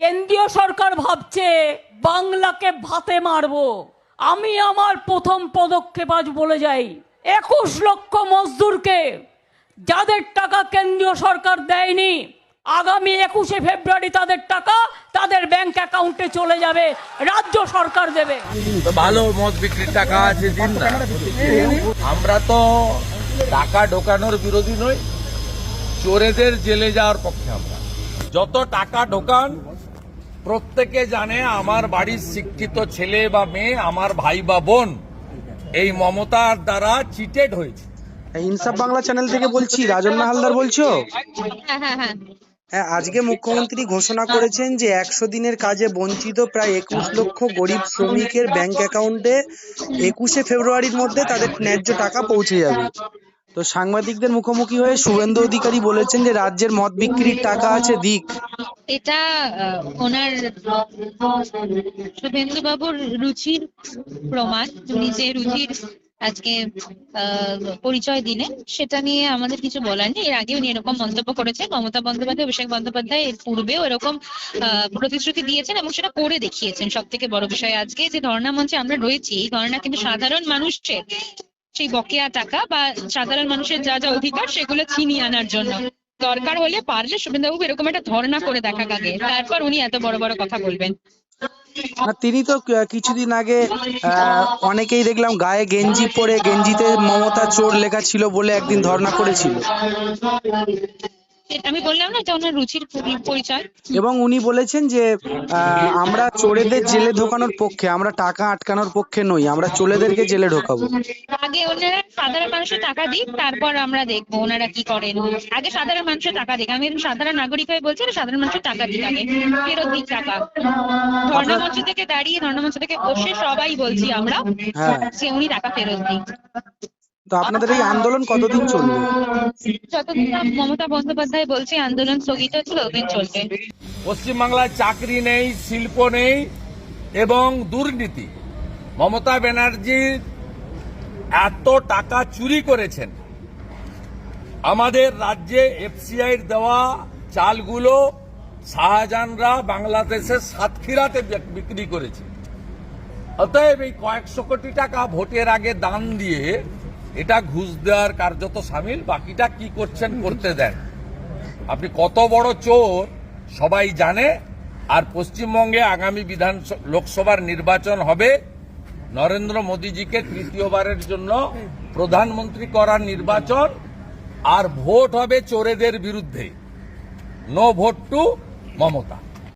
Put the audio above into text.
কেন্দ্রীয় সরকার ভাবছে বাংলাকে ভাতে মারবো। আমি আমার প্রথম পদক্ষেপ আজ বলে যাই, একুশ লক্ষ মজদুরকে যাদের টাকা কেন্দ্রীয় সরকার দেয়নি, আগামী একুশে ফেব্রুয়ারি তাদের টাকা তাদের ব্যাংক অ্যাকাউন্টে চলে যাবে, রাজ্য সরকার দেবে। ভালো মদ বিক্রির টাকা আছে দিন না। আমরা তো টাকা ঢোকানোর বিরোধী নই, চোরেদের জেলে যাওয়ার পক্ষে আমরা। যত টাকা ঢোকান প্রত্যেকে জানে আমার বাড়ির শিক্ষিত ছেলে বা মেয়ে আমার ভাই বা বোন এই মমতার দ্বারা চিটেড হয়েছে। ইনসাফ বাংলা চ্যানেল থেকে বলছি রাজন্না হালদার বলছো? হ্যাঁ হ্যাঁ হ্যাঁ। হ্যাঁ আজকে মুখ্যমন্ত্রী ঘোষণা করেছেন যে একশো দিনের কাজে বঞ্চিত প্রায় একুশ লক্ষ গরিব শ্রমিকের ব্যাংক অ্যাকাউন্টে একুশে ফেব্রুয়ারির মধ্যে তাদের ন্যায্য টাকা পৌঁছে যাবে। তো সাংবাদিকদের মুখোমুখি হয়ে শুভেন্দু অধিকারী বলেছেন যে রাজ্যের মদ বিক্রির টাকা আছে দিক। এটা ওনার শুভেন্দু বাবুর রুচির প্রমাণ। উনি যে রুচির আজকে পরিচয় দিলেন, সেটা নিয়ে আমাদের কিছু বলার নেই। এর আগে উনি এরকম মন্তব্য করেছেন। মমতা বন্দ্যোপাধ্যায়, অভিষেক বন্দ্যোপাধ্যায়, এর পূর্বেও এরকম প্রতিশ্রুতি দিয়েছেন এবং সেটা করে দেখিয়েছেন সব থেকে বড় বিষয়। আজকে যে ধর্ণা মঞ্চে আমরা রয়েছি, এই ধর্ণা কিন্তু সাধারণ মানুষের সেই বকেয়া টাকা বা সাধারণ মানুষের যা যা অধিকার, সেগুলো ছিনিয়ে আনার জন্য। দরকার হলে পারলে শুভেন্দুবাবু এরকম একটা ধর্ণা করে দেখা আগে তারপর উনি এত বড় বড় কথা বলবেন। তিনি তো কিছুদিন আগে অনেকেই দেখলাম গায়ে গেঞ্জি পরে গেঞ্জিতে মমতা চোর লেখা ছিল বলে একদিন ধর্ণা করেছিল। আমি বললাম না এটা ওনার রুচির পরিচয়। এবং উনি বলেছেন যে আমরা চোরেদের জেলে ঢোকানোর পক্ষে আমরা টাকা আটকানোর পক্ষে নই আমরা চোরেদেরকে জেলে ঢোকাবো। আগে ওনারা সাধারণ মানুষের টাকা দিক তারপর আমরা দেখব ওনারা কি করেন। আগে সাধারণ মানুষের টাকা দিক। আমি সাধারণ নাগরিক হয়ে বলছি সাধারণ মানুষের টাকা দিক আগে। ফেরত দিক টাকা। ধর্ণামঞ্চ থেকে দাঁড়িয়ে ধর্ণামঞ্চ থেকে বসে সবাই বলছি আমরা হ্যাঁ। যে উনি টাকা ফেরত দিক। তো আপনাদের এই আন্দোলন কতদিন চলবে? যতদিন না মমতা বন্দ্যোপাধ্যায় বলছে আন্দোলন স্থগিত ততদিন চলবে। পশ্চিমবাংলায় চাকরি নেই শিল্প নেই এবং দুর্নীতি। মমতা ব্যানার্জি এত টাকা চুরি করেছেন। আমাদের রাজ্যে এফসিআইর দেওয়া চালগুলো শাহজাহানরা বাংলাদেশের সাতক্ষীরাতে বিক্রি করেছে। অতএব এই কয়েকশো কোটি টাকা ভোটের আগে দান দিয়ে এটা ঘুষ দেওয়ার কার্যত সামিল, বাকিটা কি করছেন করতে দেন। আপনি কত বড় চোর, সবাই জানে, আর পশ্চিমবঙ্গে আগামী বিধান লোকসভার নির্বাচন হবে। নরেন্দ্র মোদীজিকে তৃতীয়বারের জন্য প্রধানমন্ত্রী করার নির্বাচন, আর ভোট হবে চোরেদের বিরুদ্ধে। No vote to Mamata.